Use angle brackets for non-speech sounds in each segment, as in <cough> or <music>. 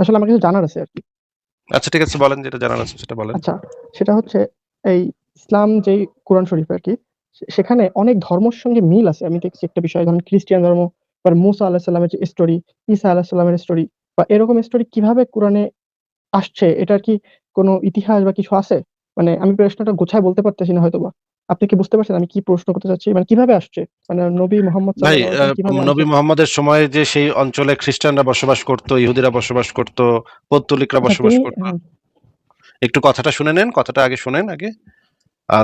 আসলে আমার কিছু জানার আছে আরকি। আচ্ছা ঠিক আছে বলেন যেটা জানার আছে সেটা বলেন। আচ্ছা, সেটা হচ্ছে এই ইসলাম যেই কোরআন শরীফ আরকি, সে সেখানে অনেক ধর্মর সঙ্গে মিল আছে। আমি দেখছি একটা বিষয় ধরেন খ্রিস্টান ধর্ম, আবার মুসা আলাইহিস সালামের যে স্টোরি, ঈসা আলাইহিস সালামের স্টোরি বা এরকম স্টোরি কীভাবে কোরআনে আসছে এটার কি কোনো ইতিহাস বা কিছু আছে? মানে আমি প্রশ্নটা গুছায় বলতে পারতেছি না হয়তোবা। আপনি কি বুঝতে পারছেন আমি কি প্রশ্ন করতে চাচ্ছি? মানে কীভাবে আসছে? মানে নবী মোহাম্মদ ভাই নবী? মোহাম্মদের সময়ে যে সেই অঞ্চলে খ্রিস্টানরা বসবাস করত, ইহুদিরা বসবাস করত, পৌত্তলিকরা হ্যাঁ, বসবাস করত। হ্যাঁ। একটু কথাটা শুনে নেন, কথাটা আগে শুনেন আগে।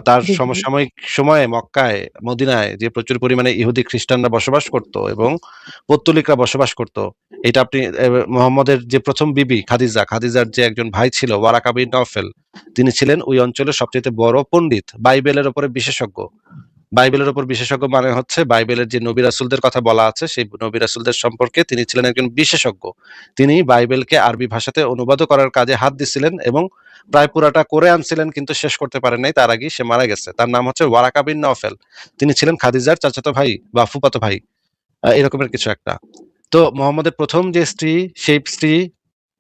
তার। সমসাময়িক সময়ে মক্কায়, মদিনায় যে প্রচুর পরিমাণে ইহুদি খ্রিস্টানরা বসবাস করত এবং পত্তলিকরা বসবাস করত। এটা আপনি মোহাম্মদের যে প্রথম বিবি খাদিজা, খাদিজার যে একজন ভাই ছিল ওয়ারাকাবি নফেল তিনি ছিলেন ওই অঞ্চলের সবচেয়ে বড় পণ্ডিত, বাইবেলের উপরে বিশেষজ্ঞ। বাইবেলের উপর বিশেষজ্ঞ মানে হচ্ছে বাইবেলের যে নবী রাসুলদের কথা বলা আছে সেই নবী রাসুলদের সম্পর্কে তিনি ছিলেন একজন বিশেষজ্ঞ। তিনি বাইবেলকে আরবি ভাষাতে অনুবাদও করার কাজে হাত দিছিলেন এবং প্রায় পুরাটা করে আনছিলেন কিন্তু শেষ করতে পারেন নাই। তার আগেই সে মারা গেছে। তার নাম হচ্ছে ওয়ারাকা বিন নওফেল। তিনি ছিলেন খাদিজার চাচাতো ভাই বা ফুপাতো ভাই। এরকমের কিছু একটা। তো মোহাম্মদের প্রথম যে স্ত্রী, সেই স্ত্রী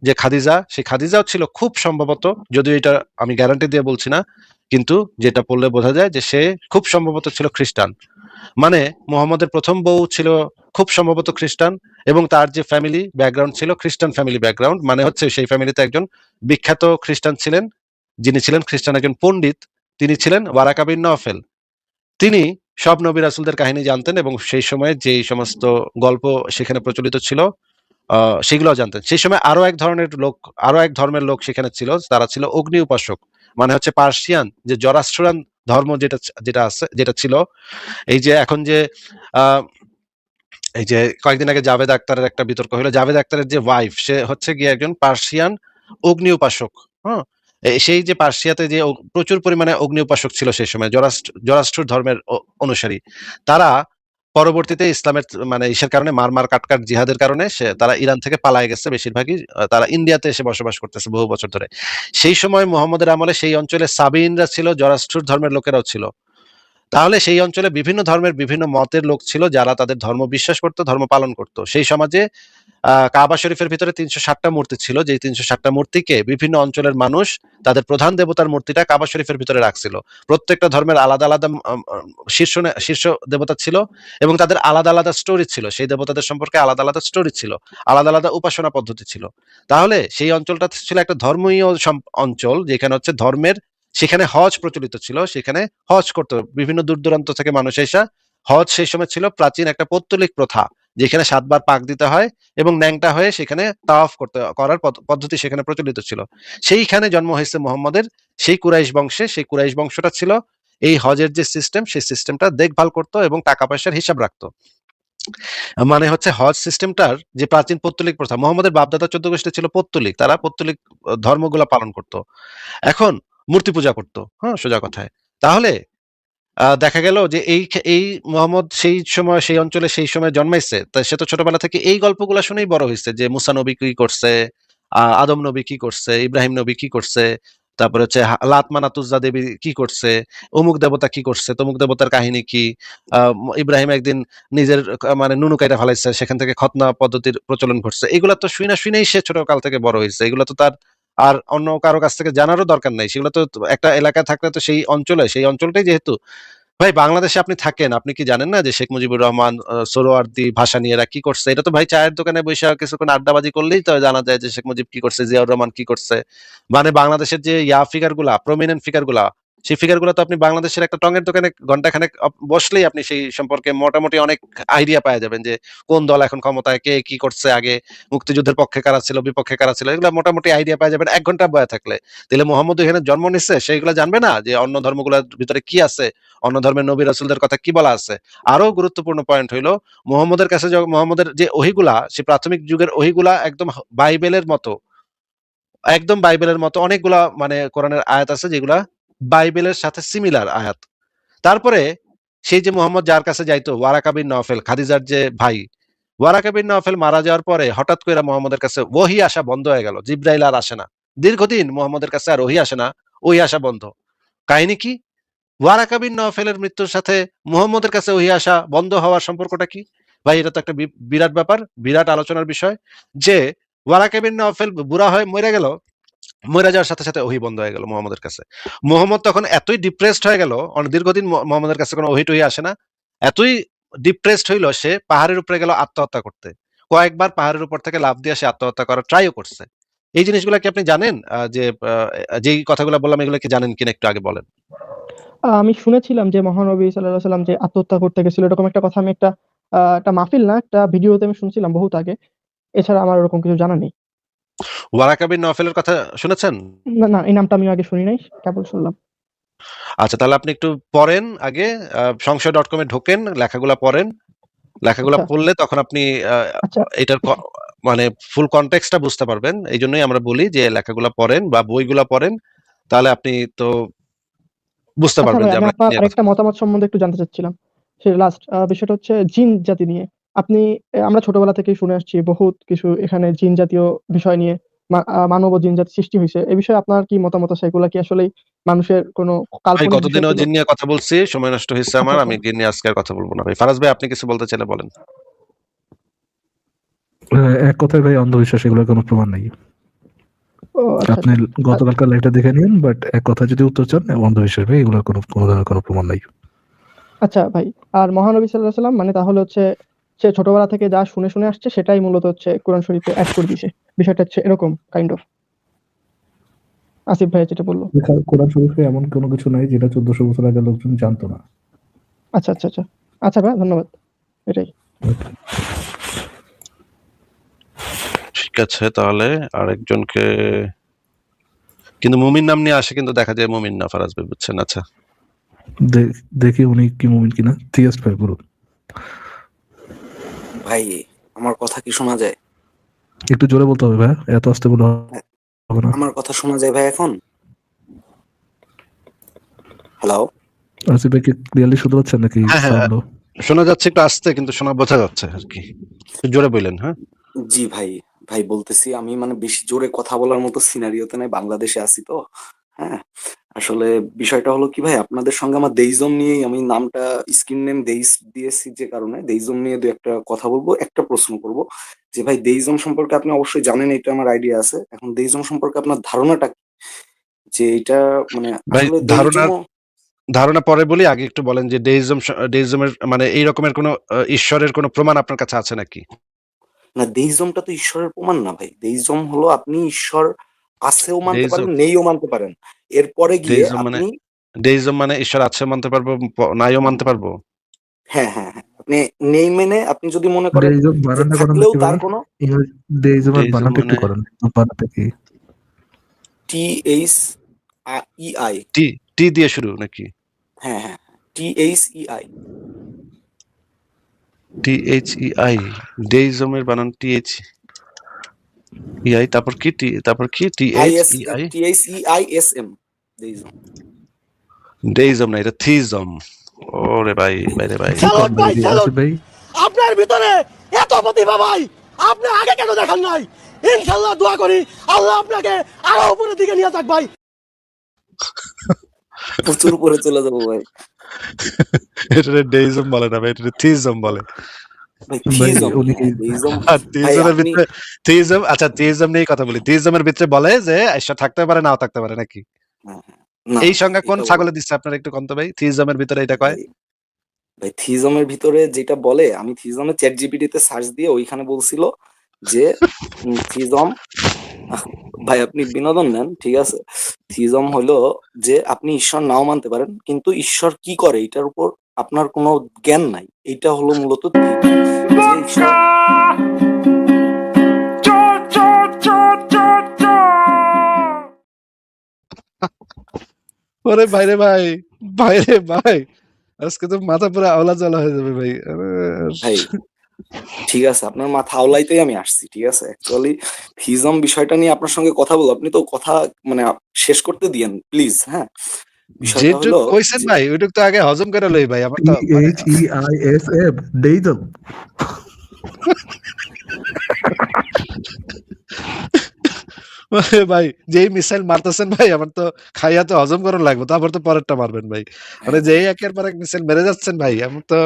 যে খাদিজা, সেই খাদিজাও ছিল খুব সম্ভবত যদিও এটা আমি গ্যারান্টি দিয়ে বলছি না। কিন্তু যেটা পড়লে বোঝা যায় যে সে খুব সম্ভবত ছিল খ্রিস্টান। মানে মোহাম্মদের প্রথম বউ ছিল খুব সম্ভবত খ্রিস্টান এবং তার যে ফ্যামিলি ব্যাকগ্রাউন্ড ছিল খ্রিস্টান ফ্যামিলি ব্যাকগ্রাউন্ড। মানে হচ্ছে সেই ফ্যামিলিতে একজন বিখ্যাত খ্রিস্টান ছিলেন। যিনি ছিলেন খ্রিস্টান একজন পণ্ডিত। তিনি ছিলেন ওয়ারাকাবিন নফেল তিনি সব নবী রাসূলদের কাহিনী জানতেন এবং সেই সময়ে যেই সমস্ত গল্প সেখানে প্রচলিত ছিল আ সেগুলোও জানতেন। সেই সময় আরও এক ধরনের লোক, আরও এক ধর্মের লোক সেখানে ছিল। তারা ছিল অগ্নি উপাসক। মানে হচ্ছে পার্সিয়ান যে জরাস্ট্রিয়ান ধর্ম যেটা যেটা আছে, যেটা ছিল এই যে এখন যে এই যে কয়েকদিন আগে জাভেদ আক্তারের একটা বিতর্ক হলো জাভেদ আক্তারের যে ওয়াইফ সে হচ্ছে গিয়ে একজন পার্সিয়ান অগ্নি উপাসক। হ্যাঁ? সেই যে পার্সিয়াতে যে প্রচুর পরিমাণে অগ্নি উপাসক ছিল সেই সময় জরাস্ট জরাস্ট্র ধর্মের অনুসারী। তারা পরবর্তীতে ইসলামের মানে ইসের কারণে মার-মার, কাট-কাট জিহাদের কারণে সে তারা ইরান থেকে পালায় গেছে বেশিরভাগই। তারা ইন্ডিয়াতে এসে বসবাস করতেছে বহু বছর ধরে। সেই সময় মোহাম্মদের আমলে সেই অঞ্চলে সাবিনরা ছিল, জরাষ্ট্রুর ধর্মের লোকেরাও ছিল। তাহলে সেই অঞ্চলে বিভিন্ন ধর্মের বিভিন্ন মতের লোক ছিল যারা তাদের ধর্ম বিশ্বাস করত, ধর্ম পালন করত। সেই সমাজে কাবা শরীফের ভিতরে ৩৬০ টা মূর্তি ছিল। যেই ৩৬০ টা মূর্তিকে বিভিন্ন অঞ্চলের মানুষ তাদের প্রধান দেবতার মূর্তিটা কাবা শরীফের ভিতরে রাখছিল। প্রত্যেকটা ধর্মের আলাদা, আলাদা শীর্ষ শীর্ষ দেবতা ছিল এবং তাদের আলাদা, আলাদা স্টোরি ছিল। সেই দেবতাদের সম্পর্কে আলাদা, আলাদা স্টোরি ছিল। আলাদা, আলাদা উপাসনা পদ্ধতি ছিল। তাহলে সেই অঞ্চলটা ছিল একটা ধর্মীয় অঞ্চল যেখানে হচ্ছে ধর্মের সেখানে হজ প্রচলিত ছিল। সেখানে হজ করত। বিভিন্ন দূর-দূরান্ত থেকে মানুষ আইসা হজ সেই সময় ছিল প্রাচীন একটা পৌত্তলিক প্রথা। যেখানে সাতবার পাক দিতে হয় এবং ন্যাংটা হয়ে সেখানে তাওয়াফ করতে করার পদ্ধতি সেখানে প্রচলিত ছিল। সেইখানে জন্ম হয়েছে মুহাম্মদের। সেই কুরাইশ বংশে, সেই কুরাইশ বংশটা ছিল এই হজের যে সিস্টেম সেই সিস্টেমটা দেখভাল করত এবং টাকা-পয়সার হিসাব রাখতো মানে হচ্ছে হজ সিস্টেমটার যে প্রাচীন পত্তলিক প্রথা, মুহাম্মদের বাপ-দাদা ১৪ গোষ্ঠী ছিল পৌত্তলিক। তারা পৌত্তলিক ধর্মগুলা পালন করত। এখন মূর্তি পূজা করত। হ্যাঁ? সোজা কথায়। তাহলে দেখা গেল যে এই এই মোহাম্মদ সেই সময় সেই অঞ্চলে সেই সময় জন্মাইছে। তা সে তো ছোটবেলা থেকে এই গল্পগুলা শুনেই বড় হয়েছে যে মুসা নবী কি করছে, আদম নবী কি করছে, ইব্রাহিম নবী কি করছে, তারপরে হচ্ছে লাত, মানাত, দেবী কি করছে, অমুক দেবতা কি করছে, তমুক দেবতার কাহিনী কি, ইব্রাহিম একদিন নিজের মানে নুনু কাইটা ফালাইছে সেখান থেকে খতনা পদ্ধতির প্রচলন ঘটছে। এগুলা তো শুইনা, শুনেই সে ছোটকাল থেকে বড় হয়েছে এগুলা তো তার আর অন্য কারও কাছ থেকে জানারও দরকার নাই। সেগুলো তো একটা এলাকায় থাকলে তো সেই অঞ্চলে, সেই অঞ্চলটাই যেহেতু ভাই বাংলাদেশে আপনি থাকেন, আপনি কি জানেন না যে শেখ মুজিবুর রহমান, সরোয়ার্দি ভাষা নিয়ে এরা কি করছে? এটা তো ভাই চায়ের দোকানে বসে কিছুক্ষণ আড্ডাবাজি করলেই তো জানা যায় যে শেখ মুজিব কি করছে, জিয়াউর রহমান কি করছে। মানে বাংলাদেশের যে ইয়া ফিগারগুলা, প্রমিনেন্ট ফিগারগুলা, সেই ফিগারগুলা তো আপনি বাংলাদেশের একটা টঙের দোকানে ঘন্টাখানেক বসলেই আপনি সেই সম্পর্কে মোটামুটি অনেক আইডিয়া পাওয়া যাবেন যে কোন দল এখন ক্ষমতায়, কে কি করছে আগে, মুক্তিযুদ্ধের পক্ষে কারা ছিল, বিপক্ষে কারা ছিল। এগুলা মোটামুটি আইডিয়া পাওয়া যাবেন ১ ঘণ্টা বইয়া থাকলে। তাইলে মুহাম্মদ এখানে জন্ম নিচ্ছে সেগুলা জানবে না যে অন্য ধর্মগুলার ভিতরে কি আছে, অন্য ধর্মের নবী রাসূলদের কথা কি বলা আছে। আরও গুরুত্বপূর্ণ পয়েন্ট হইল মোহাম্মদের কাছে মুহাম্মদের যে ওহীগুলা, সে প্রাথমিক যুগের ওহীগুলা একদম বাইবেলের মতো। একদম বাইবেলের মতো অনেকগুলা মানে কোরআনের আয়াত আছে যেগুলা বাইবেলের সাথে সিমিলার আয়াত। তারপরে সেই যে মুহাম্মদ যার কাছে যাইতো ওয়ারাকা বিন নওফেল, খাদিজার যে ভাই, ওয়ারাকা বিন নওফেল মারা যাওয়ার পরে হঠাৎ কইরা মুহাম্মদের কাছে ওহী আসা বন্ধ হয়ে গেল। জিবরাইল আর আসে না। দীর্ঘদিন মুহাম্মদের কাছে আর ওহী আসে না। ওহী আসা বন্ধ। কাহিনী কি? ওয়ারাকা বিন নওফেলের মৃত্যুর সাথে মুহাম্মদের কাছে ওহী আসা বন্ধ হওয়ার সম্পর্কটা কি? ভাই এটা তো একটা বিরাট ব্যাপার, বিরাট আলোচনার বিষয় যে ওয়ারাকা বিন নওফেল বুড়া হয়ে মরে গেল মরে যাওয়ার সাথে সাথে ওহি বন্ধ হয়ে গেল মোহাম্মদের কাছে। মোহাম্মদ তখন এতই ডিপ্রেসড হয়ে গেল দীর্ঘদিন মোহাম্মদের কাছে কোনো ওহি টহি আসে না। এতই ডিপ্রেসড হইল, সে পাহাড়ের উপরে গেল আত্মহত্যা করতে। কয়েকবার পাহাড়ের উপর থেকে লাভ দিয়ে সে আত্মহত্যা করার ট্রাইও করছে। এই জিনিসগুলো কি আপনি জানেন? যে যেই কথাগুলো বললাম, এগুলো কি জানেন কিনা একটু আগে বলেন। আমি শুনেছিলাম যে মহানবী সাল্লাল্লাহু সাল্লাম যে আত্মহত্যা করতে গেছিল, এরকম একটা কথা আমি একটা একটা মাহফিল না, একটা ভিডিওতে আমি শুনছিলাম বহুত আগে। এছাড়া আমার ওরকম কিছু জানা নেই। ওয়ারাকা বিন নওফেলের কথা শুনেছেন? না না এই নামটা আমি আগে শুনি নাই কেবল শুনলাম। আচ্ছা তাহলে আপনি একটু পড়েন আগে আহ, সংশয় ডট কমে ঢোকেন লেখাগুলা পড়েন। লেখাগুলা আচ্ছা। পড়লে তখন আপনি আহ, আচ্ছা। এটার ক- মানে ফুল কনটেক্সটটা বুঝতে পারবেন। এই জন্যই আমরা বলি যে লেখাগুলা পড়েন বা বইগুলা পড়েন তাহলে আপনি তো বুঝতে আচ্ছা পারবেন ভাই যে আমি আমরা কি আপনার নিয়ে কথা- আরেকটা মতামত সম্বন্ধে একটু জানতে চাচ্ছিলাম। সেটা লাস্ট বিষয়টা হচ্ছে জিন জাতি নিয়ে। আপনি আমরা ছোটবেলা থেকেই শুনে আসছি বহুত কিছু এখানে জিন জাতীয় বিষয় নিয়ে মানব ও জিন জাতি সৃষ্টি হয়েছে। এই বিষয়ে আপনার কি মতামত আছে? এগুলা কি আসলে মানুষের কোনো কাল্পনিক বিষয় জিন নিয়ে কথা বলছি সময় নষ্ট হয়েছে আমার আচ্ছা, আমি জিন নিয়ে আজকে আর কথা বলব না ভাই। ফারাজ ভাই আপনি কিছু বলতে চাইলে বলেন। এক কথায় ভাই অন্ধবিশ্বাস এগুলোর কোনো প্রমাণ নাই। ও আচ্ছা আপনি গতকালকার লাইভটা দেখে নিন বাট এক কথা যদি উত্তর চান অন্ধবিশ্বাস ভাই এগুলোর কোনো কোনো ধরনের কোনো প্রমাণ নাই। আচ্ছা ভাই আর মহানবী সাল্লাল্লাহু সাল্লাম মানে তাহলে হচ্ছে সে ছোটবেলা থেকে যা শুনে শুনে আসছে সেটাই মূলত হচ্ছে কোরআন শরীফে অ্যাড করে দিয়েছে। বিষয়টা হচ্ছে এরকম কাইন্ড অফ আসিফ ভাই যেটা বলল। কোরআন শরীফে এমন কোনো কিছু নাই যেটা চোদ্দশো বছর আগে লোকজন জানতো না। আচ্ছা আচ্ছা আচ্ছা। আচ্ছা ভাই ধন্যবাদ। এটাই। ঠিক আছে তাহলে আরেকজনকে কিন্তু মুমিন নাম নিয়ে আসে কিন্তু দেখা যায় মুমিন না ফারাজ ভাই বুঝছেন আচ্ছা। দেখি উনি কি মুমিন কিনা। থিয়াস্ট ভাই বলুন। ভাই আমার কথা কি শোনা যায়? একটু জোরে বলতে হবে ভাই এত আস্তে বলে হবে না। আমার কথা শোনা যায় ভাই এখন? হ্যালো আসিফ ভাই কি ক্লিয়ারলি শুনতে পাচ্ছেন নাকি হ্যাঁ, হ্যাঁ। শোনা যাচ্ছে একটু আসতে কিন্তু শোনা বোঝা যাচ্ছে আর কি। একটু জোরে বললেন হ্যাঁ? জি ভাই ভাই বলতেছি আমি মানে বেশি জোরে কথা বলার মতো সিনারিওতে নাই বাংলাদেশে আছি তো। হ্যাঁ আসলে বিষয়টা হলো কি ভাই? আপনাদের সঙ্গে আমার দেইজম নিয়েই আমি নামটা স্ক্রিন নেম দেইস দিয়েছি যে কারণে দেইজম নিয়ে দু একটা কথা বলব একটা প্রশ্ন করব। যে ভাই দেইজম সম্পর্কে আপনি অবশ্যই জানেন এটা আমার আইডিয়া আছে। এখন দেইজম সম্পর্কে আপনার ধারণাটা কি? যে এটা মানে ভাই, আসলে ধারণা- দেইজমও- ধারণা পরে বলি আগে একটু বলেন যে ডেইজম ডেইজমের মানে এই রকমের কোনো ঈশ্বরের কোনো প্রমাণ আপনার কাছে আছে নাকি? না দেইজমটা তো ঈশ্বরের প্রমাণ না ভাই। দেইজম হলো আপনি ঈশ্বর আছেও মানতে পারেন নেইও মানতে পারেন। এরপরে গিয়ে মানে- আপনি ডেইজম মানে ঈশ্বর আছে মানতে পারব নাইও মানতে পারব? হ্যাঁ হ্যাঁ হ্যাঁ। আপনি নেই মেনে আপনি যদি মনে করেন থাকলেও তার কোনো দেইজমের দেইজম একটু মানে- করেন বানানটা কি? টি এইচ ই আই টি টি দিয়ে শুরু নাকি? হ্যাঁ হ্যাঁ T H E I T H E I ডেইজমের বানান টি এইচ ই আই তারপর কি টি তারপর কি T H S E I T H S M deism deism না এটা থিজম ওরে ভাই ভাই ভাই, ভাই আপনার ভিতরে! এত প্রতিভা ভাই! আপনি আগে কেন দেখান নাই? ইনশাল্লাহ দোয়া করি আল্লাহ আপনাকে আরও উপরের দিকে নিয়ে যাক ভাই। প্রচুর উপরে চলে যাব ভাই। <laughs> এটা ডেইজম বলে না ভাই এটা থিজম বলে। আপনি- ভিতরে থিজম আচ্ছা নিয়ে কথা বলি। থিজমের ভিতরে বলে যে ঈশ্বর থাকতে পারে নাও থাকতে পারে নাকি? এই সংজ্ঞা কোন ছাগলে দিচ্ছে? আপনার একটু কন্ত ভাই থিজমের ভিতরে এটা কয়? ভাই, থিজমের ভিতরে যেটা বলে আমি থিজমে চ্যাট জিপিটি তে সার্চ দিয়ে ওইখানে বলছিল যে থিজম ভাই আপনি বিনোদন নেন ঠিক আছে? থিজম হলো যে আপনি ঈশ্বর নাও মানতে পারেন কিন্তু ঈশ্বর কি করে? এটার উপর আপনার কোনো জ্ঞান নাই। এটা হলো মূলত ওরে ভাইরে ভাই ভাইরে ভাই আজকে তো মাথা পুরো আওলা জ্বালা হয়ে যাবে ভাই। ভাই ঠিক আছে আপনার মাথা আওলাইতেই আমি আসছি ঠিক আছে? অ্যাকচুয়ালি থিজম বিষয়টা নিয়ে আপনার সঙ্গে কথা বলব। আপনি তো কথা মানে শেষ করতে দিয়েন প্লিজ হ্যাঁ? যেটুক কইছেন ভাই ওইটুক তো আগে হজম করে লই ভাই আমার তো মানে- H E I S M deism ভাই যেই মিসাইল মারতেছেন ভাই আমার তো খাইয়া তো হজম করার লাগবে তারপর তো পরেরটা মারবেন ভাই। মানে যেই একের পর এক মিসাইল মেরে যাচ্ছেন ভাই আমার তো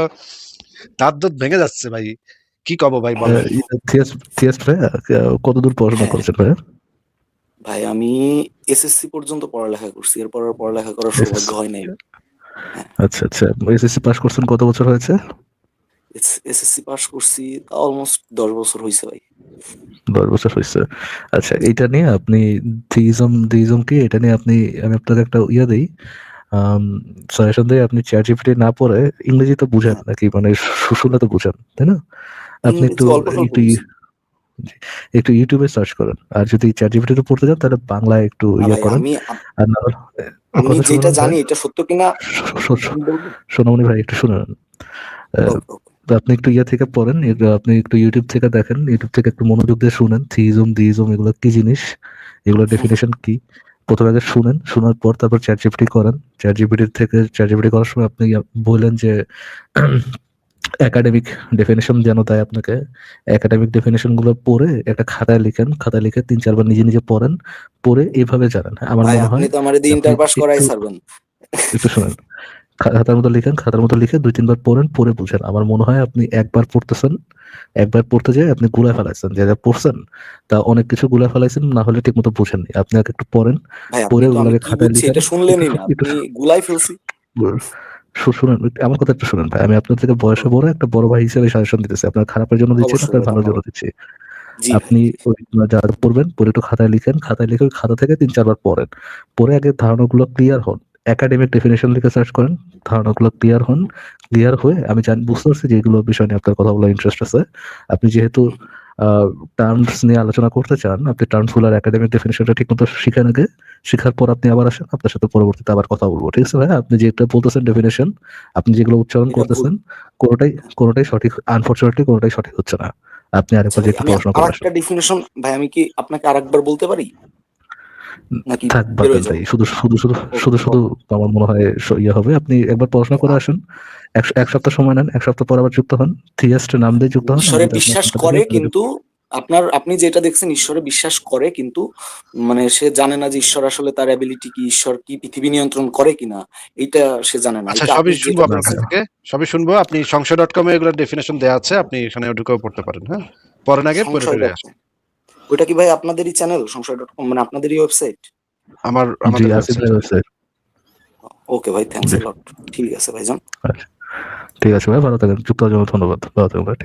দাঁত দুধ ভেঙে যাচ্ছে ভাই। কি কব ভাই বলেন। ভাইয়া আহ, কতদূর পড়াশোনা। করেছেন ভাইয়া ভাই আমি এসএসসি পর্যন্ত পড়ালেখা করছি। এরপর আর পড়ালেখা করার সৌভাগ্য হয় নাই। আচ্ছা আচ্ছা। এসএসসি পাস করছেন কত বছর হয়েছে? এসএসসি পাস করছি অলমোস্ট দশ বছর হয়েছে ভাই। দশ বছর হয়েছে আচ্ছা এটা নিয়ে আপনি থিইজম দিইজম কি? এটা নিয়ে আপনি আমি আপনাকে একটা ইয়ে দিই। সাজেশন দিই আপনি চ্যাট জিপিটি না পড়ে ইংরেজি তো বুঝেন নাকি? মানে শু- শুনে তো বুঝেন তাই না? আপনি একটু একটু একটু ইউটিউবে সার্চ করেন। আর যদি চ্যাট জিপিটি পড়তে চান তাহলে বাংলায় একটু ইয়ে করেন। আমি আর না আমি যেটা জানি। এটা সত্য কিনা। সোনামণি ভাই একটু শুনুন। আপনি একটু ইয়ে থেকে পড়েন আপনি একটু ইউটিউব থেকে দেখেন। ইউটিউব থেকে একটু মনোযোগ দিয়ে শুনেন। থিইজম দিইজম এগুলো কি জিনিস? এগুলো ডেফিনেশন কি? প্রথমে আগে শুনেন শোনার পর তারপর চ্যাট জিপিটি করেন। চ্যাট জিপিটির থেকে চ্যাট জিপিটি করার সময় আপনি বললেন যে একাডেমিক ডেফিনেশন যেন দেয় আপনাকে একাডেমিক ডেফিনেশনগুলো পড়ে একটা খাতায় লিখেন খাতায় লিখে তিন চারবার নিজে নিজে পড়েন পড়ে এইভাবে জানেন। আমার মনে হয় তো আমার ইন্টার পাস করাই ছাড়বেন। একটু শুনেন খাতার মতো লিখেন খাতার মতো লিখে দুই তিনবার পড়েন পড়ে বুঝেন। আমার মনে হয় আপনি একবার পড়তেছেন একবার পড়তে যেয়ে আপনি গুলা ফেলাইছেন যে যা পড়ছেন তা অনেক কিছু গুলা ফেলাইছেন না হলে ঠিক মতো বুঝেননি। আপনি আগে একটু পড়েন ভাই আপনি পরে তো আমি ওগুলোকে কি খাতায় লিখে শুনলেনই না আপনি গুলাই ফেলছি। শুনেন আমার কথা একটু শুনেন ভাই। আমি আপনার থেকে বয়সে বড় একটা বড় ভাই হিসেবে সাজেশন দিতেছি। আপনার খারাপের জন্য দিচ্ছি আপনার ভালোর জন্য দিচ্ছি। আপনি যা পড়বেন পরে একটু খাতায় লিখেন। খাতায় লিখে খাতা থেকে তিন চারবার পড়েন। পরে আগে ধারণাগুলো ক্লিয়ার হন। একাডেমিক ডেফিনেশন লিখে সার্চ করেন ধারণাগুলো ক্লিয়ার হন। ক্লিয়ার হয়ে আমি জানি বুঝতে পারছি যেগুলো বিষয় নিয়ে আপনার কথাগুলো ইন্টারেস্ট আছে। আপনি যেহেতু টার্মস নিয়ে আলোচনা করতে চান আপনি টার্মসগুলার একাডেমিক ডেফিনেশনটা ঠিক মতো শিখেন আগে শেখার পর আপনি আবার আসেন আপনার সাথে পরবর্তীতে আবার কথা বলব ঠিক আছে ভাই? আপনি যেটা বলতেছেন ডেফিনেশন আপনি যেগুলো উচ্চারণ করতেছেন কোনোটাই কোনোটাই সঠিক আনফরচুনেটলি কোনোটাই সঠিক হচ্ছে না। আপনি আরেকবার যেটা প্রশ্ন পড়াশোনা করে ডেফিনেশন ভাই আমি কি আপনাকে আরেকবার বলতে পারি? থাক? ভাই শুধু শুধু শুধু শুধু শুধু আমার মনে হয় ইয়ে হবে। আপনি একবার পড়াশোনা করে আসুন। এক সপ্তাহ সময় নেন এক সপ্তাহ পর আবার যুক্ত হন। থিয়াস্ট নাম দিয়ে যুক্ত হন ঈশ্বরে বিশ্বাস করে কিন্তু আপনার আপনি যেটা দেখছেন ঈশ্বরে বিশ্বাস করে কিন্তু মানে সে জানে না যে ঈশ্বর আসলে তার অ্যাবিলিটি কি ঈশ্বর কি পৃথিবী নিয়ন্ত্রণ করে কিনা এইটা সে জানে না। আচ্ছা সবই শুনব আপনার কাছ থেকে। সবই শুনব। আপনি সংশয় ডট কমে এগুলোর ডেফিনেশন দেওয়া আছে। আপনি এখানে ঢুকেও পড়তে পারেন হ্যাঁ? পড়েন আগে পরে ফিরে dot আসেন। ওইটা কি ভাই আপনাদেরই চ্যানেল সংশয় ডট কম মানে আপনাদেরই ওয়েবসাইট আমার আমাদের ওয়েবসাইট ওকে ভাই থ্যাংকস জি। লট ঠিক আছে ভাইজান। ঠিক আছে ভাই ভালো থাকেন। যুক্ত হওয়ার জন্য ধন্যবাদ। ভালো থাকেন ভাই ঠিক